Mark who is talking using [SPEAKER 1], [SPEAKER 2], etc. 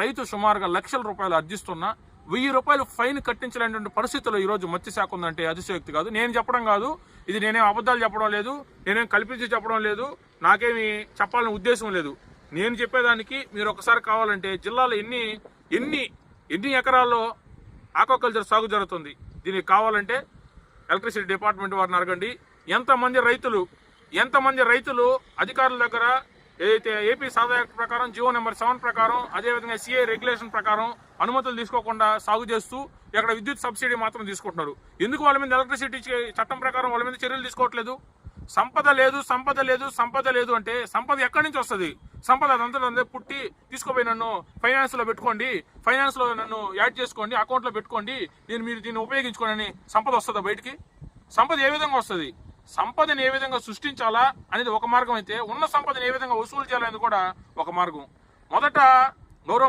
[SPEAKER 1] రైతు సుమారుగా లక్షల రూపాయలు అర్జిస్తున్నా వెయ్యి రూపాయలు ఫైన్ కట్టించలేనటువంటి పరిస్థితుల్లో ఈరోజు మత్స్యశాఖ ఉందంటే అతిశయోక్తి కాదు. నేను చెప్పడం కాదు ఇది నేనేం అబద్ధాలు చెప్పడం లేదు నేనేం కల్పించి చెప్పడం లేదు నాకేమి చెప్పాలని ఉద్దేశం లేదు. నేను చెప్పేదానికి మీరు ఒకసారి కావాలంటే జిల్లాలో ఎన్ని ఎన్ని ఎన్ని ఎకరాల్లో ఆక్వాకల్చర్ సాగు జరుగుతుంది? దీనికి కావాలంటే ఎలక్ట్రిసిటీ డిపార్ట్మెంట్ వారిని అడగండి. ఎంతమంది రైతులు ఎంతమంది రైతులు అధికారుల దగ్గర ఏదైతే ఏపీ సాదా యాక్ట్ ప్రకారం జియో నెంబర్ సెవెన్ ప్రకారం అదేవిధంగా సిఐ రెగ్యులేషన్ ప్రకారం అనుమతులు తీసుకోకుండా సాగు చేస్తూ ఇక్కడ విద్యుత్ సబ్సిడీ మాత్రం తీసుకుంటున్నారు. ఎందుకు వాళ్ళ మీద ఎలక్ట్రిసిటీ చట్టం ప్రకారం వాళ్ళ మీద చర్యలు తీసుకోవట్లేదు? సంపద లేదు సంపద లేదు సంపద లేదు అంటే సంపద ఎక్కడి నుంచి వస్తుంది? సంపద అదంతా పుట్టి తీసుకుపోయి నన్ను ఫైనాన్స్లో పెట్టుకోండి ఫైనాన్స్లో నన్ను యాడ్ చేసుకోండి అకౌంట్లో పెట్టుకోండి నేను మీరు దీన్ని ఉపయోగించుకోండి సంపద వస్తుందా బయటికి? సంపద ఏ విధంగా వస్తుంది? సంపదని ఏ విధంగా సృష్టించాలా అనేది ఒక మార్గం అయితే ఉన్న సంపదని ఏ విధంగా వసూలు చేయాలనేది కూడా ఒక మార్గం. మొదట గౌరవ